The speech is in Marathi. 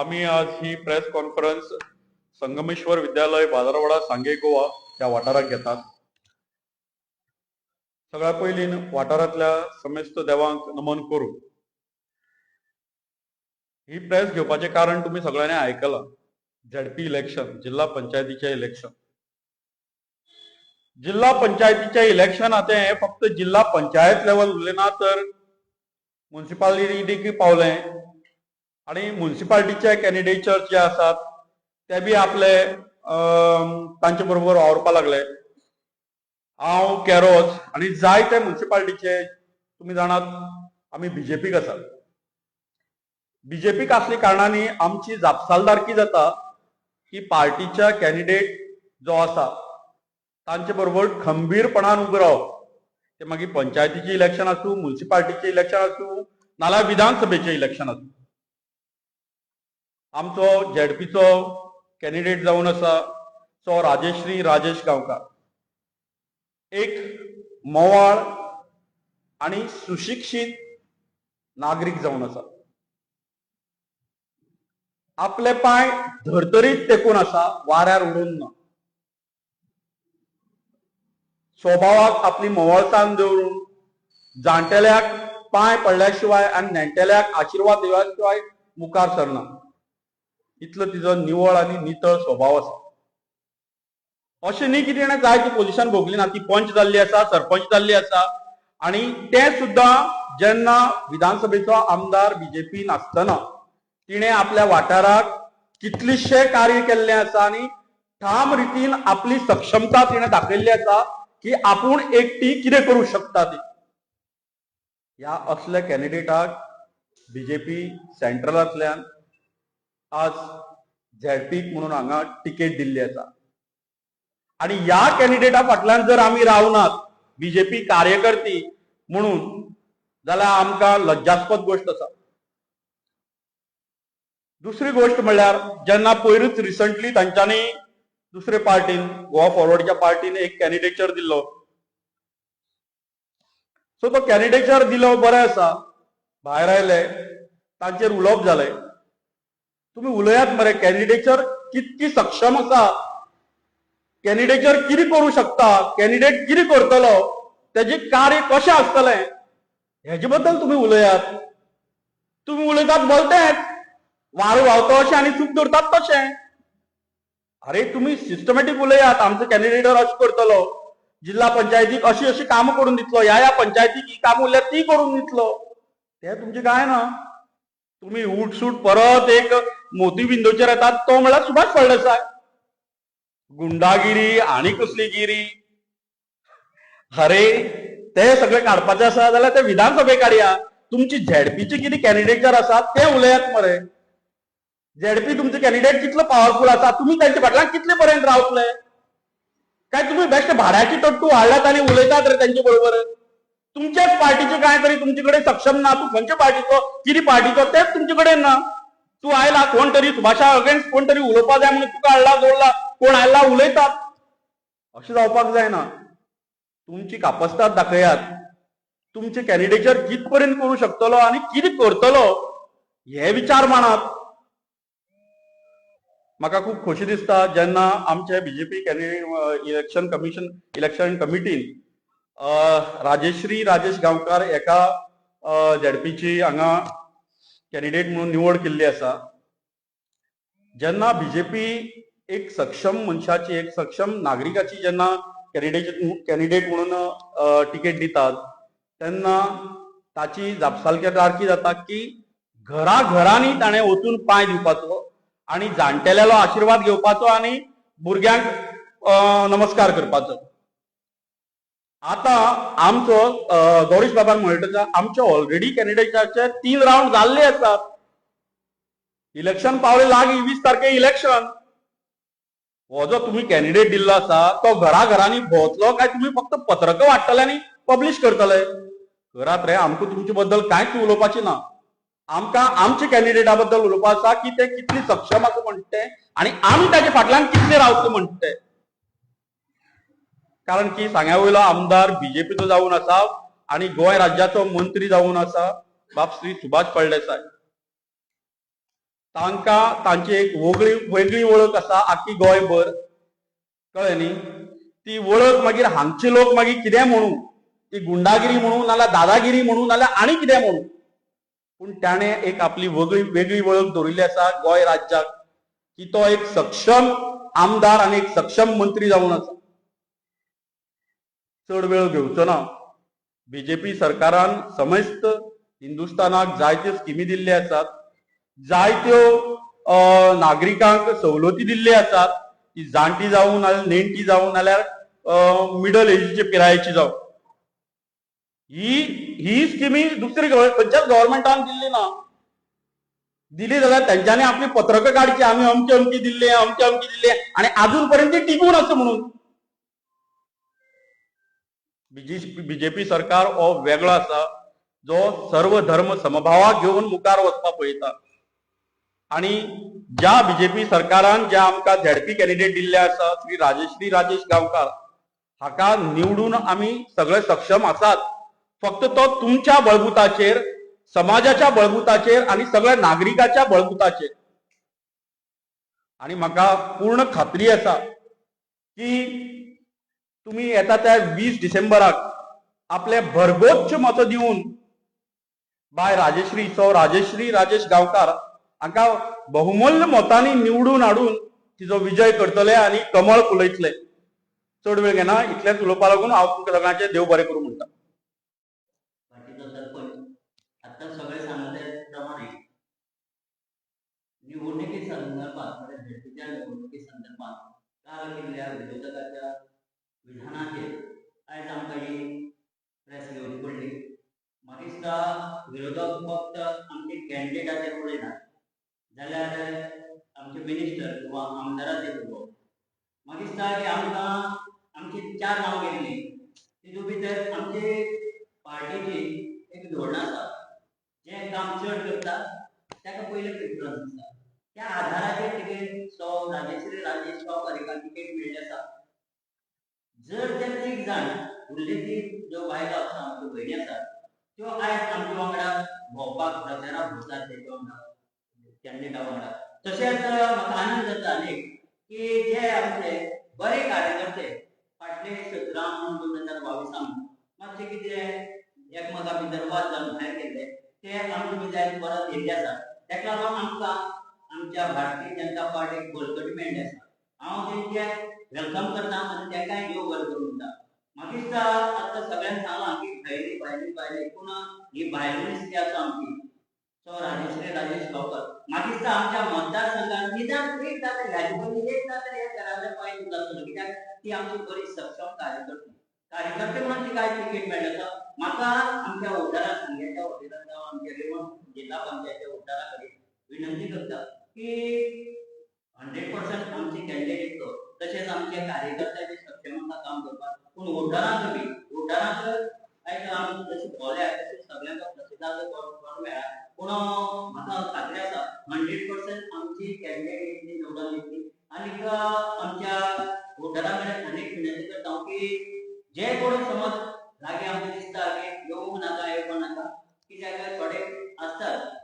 आम्ही आज ही प्रेस कॉन्फरन्स संगमेश्वर विद्यालय बाजारवाडा सांगे गोवा या वाठारात घेतात. सगळ्या पयलीं वाठारांतल्या समेस्त देवांक नमन करू ही प्रेस घेवपाचें कारण तुम्ही सगळ्यांनी आयकलां झेडपी इलेक्शन जिल्हा पंचायतीचे इलेक्शन जिल्हा पंचायतीच्या इलेक्शनात हे फक्त जिल्हा पंचायत लेवल उरले ना तर म्युन्सिपालिटीक पावले. आणि म्युन्सिपालिटीचे कॅन्डिडेचर जे आसात ते बी आपले तांचे बरोबर वावरपा लागले. हांव केरोज आणि जायते म्युन्सिपाल्टीचे तुम्ही जाणात आम्ही बीजेपीक आसात बीजेपीक असल्या कारणाने आमची जापसालदारकी जाता की पार्टीच्या कॅन्डिडेट जो आसा तांचे बरोबर खंबीरपणान उबो रावप ते मागीर पंचायतीचे इलेक्शन आसूं म्युन्सिपालिटीचे इलेक्शन आसूं नाल्यार विधानसभेचे इलेक्शन आसूं आमचो झेडपीचो कॅन्डिडेट जावन आसा तो राजेश्री राजेश गांवकार. एक मोवाळ आणि सुशिक्षीत नागरीक जावन आसा. आपले पांय धर्तरीत तेकून आसा वाऱ्यार उडून ना. स्वभावाक आपली मोवळसाण दवरून जाणटेल्याक पांय पडल्या शिवाय आनी नेणटेल्याक आशिर्वाद दिल्या शिवाय मुखार सरना. इतलो तिजो निवळ आनी नितळ स्वभाव आसा अशें न्ही की तिणें जायती पोझिशन भोगली ना ती पंच जाल्ली आसा सरपंच जाल्ली आसा आनी तें सुद्दां जेन्ना विधानसभेचो आमदार बीजेपी नासतना तिणें आपल्या वाठाराक कितलीशें कार्य केल्ले आसा आनी ठाम रितीन आपली सक्षमता तिणें दाखयल्ली आसा की आपूण एकटी कितें करूं शकता ती. ह्या असल्या कॅन्डिडेटाक बीजेपी सेंट्रलांतल्यान आज झेडपीक म्हणून हांगा तिकेट दिल्ली आसा आणि ह्या कॅन्डिडेटा फाटल्यान जर आमी रावनात बीजेपी कार्यकर्ती म्हणून जाल्यार आमकां लज्जास्पद गोष्ट आसा दुसरी गोष्ट म्हणल्यार जेन्ना पयरूच रिसंटली तांच्यांनी दुसरे पार्टीन गोवा फॉरवर्डच्या पार्टीन एक कॅन्डिडेचर दिल्लो सो तो कॅन्डिडेचर दिलो बरें आसा भायर आयले तांचेर उलोवप जालें तुम्ही उलयात मरे कॅन्डिडेचर कितकी सक्षम आसा कॅन्डिडेचर कितें करू शकता? कॅन्डिडेट कितें करतलो? त्याचे कार्य कशें आसतलें हेजे बद्दल तुम्ही उलयात. तुम्ही उलयतात बोलतेच वारो व्हावतो अशें आनी चूक धरतात तशें अरे तुम्ही सिस्टमॅटीक उलयात. आमचो कॅन्डिडेटर अशें करतलो. जिल्हा पंचायतीक अशी अशी कामां करून दितलो. ह्या ह्या पंचायतीक ही काम उरल्या ती करून दितलो. ते तुमचे काय ना? तुम्ही उठसूट परत एक मोती बिंदूचेर येतात तो म्हणल्यार सुभाष फळदेसाय गुंडागिरी आणि कसली गिरी अरे ते सगळे काडपाचे आसा जाल्यार ते विधानसभेक काडया तुमची झेडपीचे कितें जर आसात ते उलयात मरे. झेडपी तुमचे कॅन्डिडेट कितलो पॉवरफुल आसा तुमी तांचे फाटल्यान कितले पर्यंत रावतले काय तुम्ही बेस्ट भाड्याची टट्टू हाडलात आनी उलयतात रे तांचे बरोबर तुमच्याच पार्टीचे काय तरी तुमचे कडेन सक्षम ना तू खंयच्या पार्टीचो किती पार्टीचो तेच तुमचे कडेन ना. तू आयला कोण तरी सुभाषा अगेन्स्ट कोण तरी उलोवपा जाय म्हणून तुका हाडला जोडला कोण आयला उलयतात. अशें जावपाक जायना. तुमची कापस्ताद दाखयात तुमचे कॅन्डिडेचर कित पर्यंत करू शकतलो आनी कितें करतलो हे विचार मानात. म्हाका खूब खोशी दिसता जेन्ना आमचे BJP candidate election commission election कमिटीन Rajeshri Rajesh Gaonkar एका झेडपीची हांगा कॅन्डिडेट म्हणून निवड केल्ली आसा. जेन्ना बीजेपी एक सक्षम मनशाची एक सक्षम नागरिकाची जेन्ना कॅन्डिडेट कॅन्डिडेट म्हणून तिकेट दितात तेन्ना ताची जापसालदारकी जाता की घरा घरांनी ताणें वचून पांय दिवपाचो आणि जाणटेल्यालो आशिर्वाद घेवपाचो आणि भुरग्यांक नमस्कार करपाचो. आता आमचो गौरीश बाबान म्हणटा तसो आमचे ऑलरेडी कॅन्डिडेटाचे तीन राऊंड जाल्ले आसात इलेक्शन पावले लागी वीस तारखे इलेक्शन हो जो तुम्ही कॅन्डिडेट दिल्लो आसा तो घरा घरांनी भोंवतलो काय तुम्ही फक्त पत्रकां वाडटले आनी पब्लीश करतले. घरात रे आमकां तुमचे बद्दल कांयच उलोवपाचें ना. आमकां आमच्या कॅन्डिडेटा बद्दल उलोवपा आसा की ते कितले सक्षम आसा म्हणटा ते आनी आमी ताचे फाटल्यान कितले रावतले म्हणटा ते कारण की सांग्या वयलो आमदार बीजेपीचो जावन आसा आणि गोंय राज्याचो मंत्री जावन आसा बाब श्री सुभाष फळदेसाय तांकां तांची एक वेगळी वेगळी वळख आसा आख्खी गोंयभर कळ्ळें न्ही? ती वळख मागीर हांगचे लोक मागीर कितें म्हणू? ती गुंडागिरी म्हणू नाल्यार दादागिरी म्हणू नाल्यार आनी कितें म्हणू? पूण ताणें एक आपली वेगळी वेगळी वळख दवरिल्ली आसा गोंय राज्याक. की तो एक सक्षम आमदार आनी एक सक्षम मंत्री जावन आसा चड वेळ घेवचो ना बीजेपी सरकारान समस्त हिंदुस्थानाक जायत्यो स्किमी दिल्ल्यो आसात. जायत्यो नागरिकांक सवलती दिल्ली आसात. ती जाणटी जावं नाल्यार नेणटी जावं नाल्यार मिडल एजीचे पिरायेची जावं. ही ही स्किमी दुसरी खंयच्याच गव्हर्मेंटान दिल्ली ना. दिली जाल्यार तेंच्यांनी आपली पत्रकां काडची आमी अमके अमकी दिल्ले अमके अमकी दिल्ले आणि अजून पर्यंत ती टिकून आसा म्हणून. बीजेपी सरकार हो वेगळो आसा जो सर्व धर्म समभावाक घेवन मुखार वचपाक पळयता. आणि ज्या बीजेपी सरकारान ज्या आमकां झेडपी कॅन्डिडेट दिल्ले आसा श्री राजेश्री राजेश गांवकार हाका निवडून आमी सगळे सक्षम आसात. फक्त तो तुमच्या बळबुताचेर समाजाच्या बळबुताचेर आणि सगळ्या नागरिकाच्या बळबुताचेर. आणि म्हाका पूर्ण खात्री आसा की तुम्ही येता त्या वीस डिसेंबराक आपले भरगोच्च मत दिवन बाय राजश्री सौ राजश्री राजेश गांवकार हाका बहुमूल्य मतांनी निवडून हाडून तिचो विजय करतले आणि कमळ फुलयतले. चड वेळ घेना इतलेंच उलोवपाक लागून हांव तुमकां सगळ्यांचे देव बरें करूं म्हणटा. आता सगळे सांगले निवडणुकी संदर्भात म्हणजे भेटीच्या निवडणुकी संदर्भात काल केल्ल्या विरोधकाच्या विधानाचेर आयज आमकां ही प्रेस घेवची पडली म्हाका दिसता विरोधक फक्त आमचे कॅन्डिडेटाचेर उलयनात जाल्यार आमचे मिनिस्टर किंवा आमदाराचेर उलोवप म्हाका दिसता की आमकां आमची चार नांव गेल्ली. तितूंत भितर आमचे पार्टीची एक धोरण आसा जे काम चड करता ताका पयलें प्रिफरन्स आसता त्या आधाराचेर तिकेट सो राजेश्री राजेश गांवकारेका तिकेट मेळ्ळी आसा जर ते तीग जाण उरले ती ज्यो बायलो आसा आमच्यो भयणी आसा त्यो आयज आमच्या वांगडा भोंवपाक प्रचाराक वतात तेच्या वांगडा कॅन्डिडेटा वांगडा. तशेंच म्हाका आनंद जाता आनीक की जे आमचे बरे कार्यकर्ते फाटले सतरा दोन हजार बावीसान मातशे कितें एकमेका भितर वाद जावन भायर गेले ते आमचे भितर परत येयल्ले आसा तेका लागून आमकां आमच्या भारतीय जनता पार्टीक बळकटी मेळ्ळी आसा हांव तेंचे वेलकम करता आनी तेकाय देव बरें करूं म्हणटा म्हाका दिसता आतां सगळ्यांक सांगलां की भायली भायली भायली पूण ही भायलीच मनीस जी आसा आमची सो राजेश्री राजेश गांवकर. म्हाका दिसता आमच्या मतदारसंघात निदान एक जाता ह्याची एक जाता हे घराच्या पायन जातलो कित्याक ती आमची बरी सक्षम कार्यकर्ते. कार्यकर्ते म्हणून ती काय तिकीट मेळ्ळें तर? म्हाका आमच्या वोटरांक सांग्याच्या वोटरांक जावं आमच्या रेवण जिल्हा पंचायतच्या वोटरां कडेन विनंती करता की हंड्रेड पर्सेंट आमचे कॅन्डिडेट तो तशेंच आमचे कार्यकर्त्याचे सक्षमता काम करपाक पूण वोटरांक बी वोटरांक आयज आमी जशें भोवल्या तशें सगळ्यांक प्रतिसाद कोण मेळ्ळा पूण म्हाका खात्री आसा हंड्रेड पर्सेंट आमची कॅन्डिडेट निवडून येतली आनीक आमच्या वोटरां कडेन आनीक विनंती करता हांव की जे कोण समज लागीं आमकां दिसता की येवंक नाका येवंक नाका कित्याक थोडे आसतात